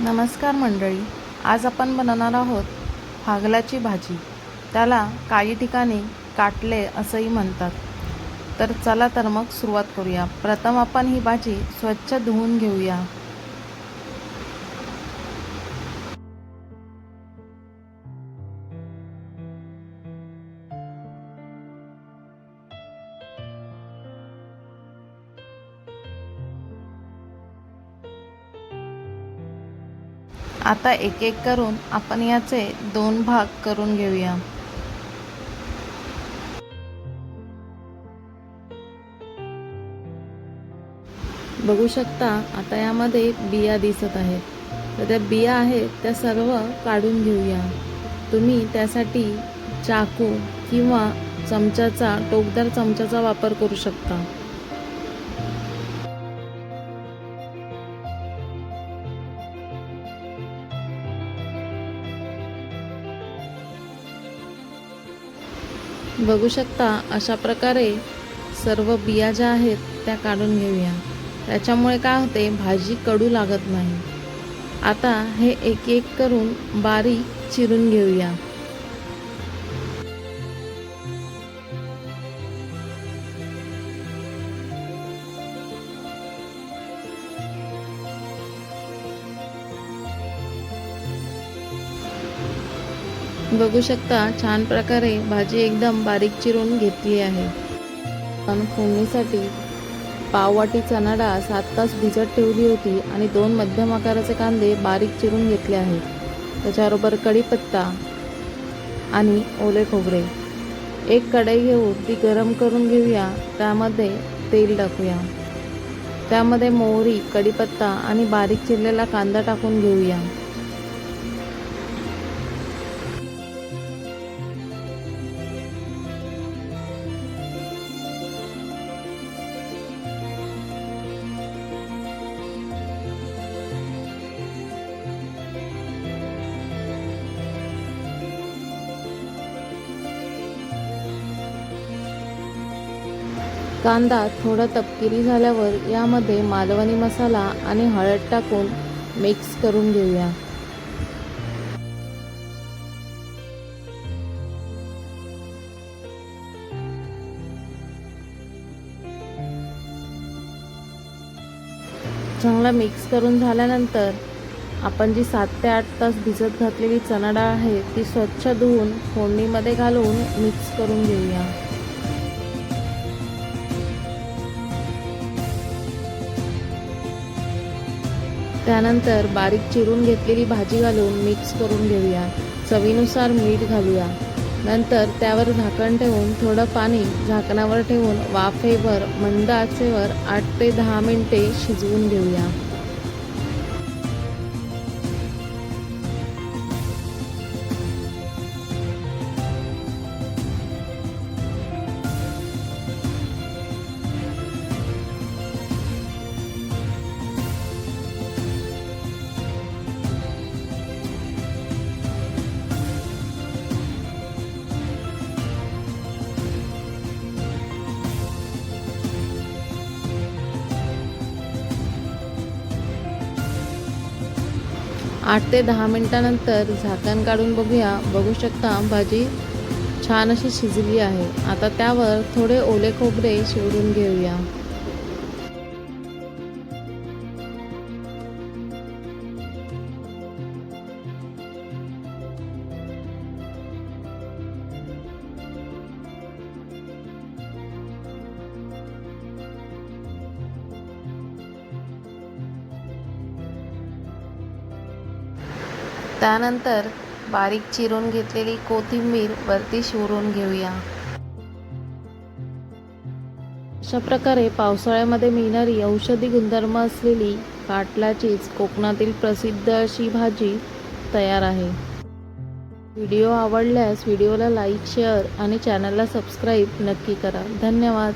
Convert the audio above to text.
नमस्कार मंडळी आज आपण बनवणार आहोत हागलाची भाजी. त्याला काही ठिकाणी काटले असंही म्हणतात. तर चला तर मग सुरुवात करूया. प्रथम आपण ही भाजी स्वच्छ धुवून घेऊया. आता एक एक करून आपण याचे दोन भाग करून घेऊया. बघू शकता आता यामध्ये बिया दिसत आहेत. तर त्या बिया आहेत त्या सर्व काढून घेऊया. तुम्ही त्यासाठी चाकू किंवा चमच्याचा टोकदार चमच्याचा वापर करू शकता. बघू शकता अशा प्रकारे सर्व बिया ज्या आहेत त्या काढून घेऊया. त्याच्यामुळे काय होते भाजी कडू लागत नाही. आता हे एक एक करून बारीक चिरून घेऊया. बघू शकता छान प्रकारे भाजी एकदम बारीक चिरून घेतली आहे. पण फोडणीसाठी पाववाटी चणा डाळ सात तास भिजत ठेवली होती आणि दोन मध्यम आकाराचे कांदे बारीक चिरून घेतले आहेत. त्याच्याबरोबर कढीपत्ता आणि ओले खोबरे. एक कढई घेऊन ती गरम करून घेऊया. त्यामध्ये तेल टाकूया. त्यामध्ये मोहरी कढीपत्ता आणि बारीक चिरलेला कांदा टाकून घेऊया. कांदा थोडा तपकिरी झाल्यावर यामध्ये मालवणी मसाला आणि हळद टाकून मिक्स करून घेऊया. चांगला मिक्स करून झाल्यानंतर आपण जी सात ते आठ तास भिजत घातलेली चणा डाळ आहे ती स्वच्छ धुवून फोडणीमध्ये घालून मिक्स करून घेऊया. त्यानंतर बारीक चिरून घेतलेली भाजी घालून मिक्स करून घेऊया. चवीनुसार मीठ घालूया. नंतर त्यावर झाकण ठेवून थोडं पाणी झाकणावर ठेवून वाफेवर मंद आचेवर आठ ते दहा मिनिटे शिजवून घेऊया. आठ ते दहा मिनटानंतर झाकण काढून बघूया. बघू शकता भाजी छान अशी शिजली आहे. आता त्यावर थोडे ओले खोबरे शिवरून घेऊया. त्यानंतर बारीक चिरून घेतलेली कोथिंबीर वरती शिवरून घेऊया. अशा प्रकारे पावसाळ्यामध्ये मिळणारी औषधी गुणधर्म असलेली काटलाचीच कोकणातील प्रसिद्ध अशी भाजी तयार आहे. व्हिडिओ आवडल्यास व्हिडिओला लाईक शेअर आणि चॅनलला सबस्क्राईब नक्की करा. धन्यवाद.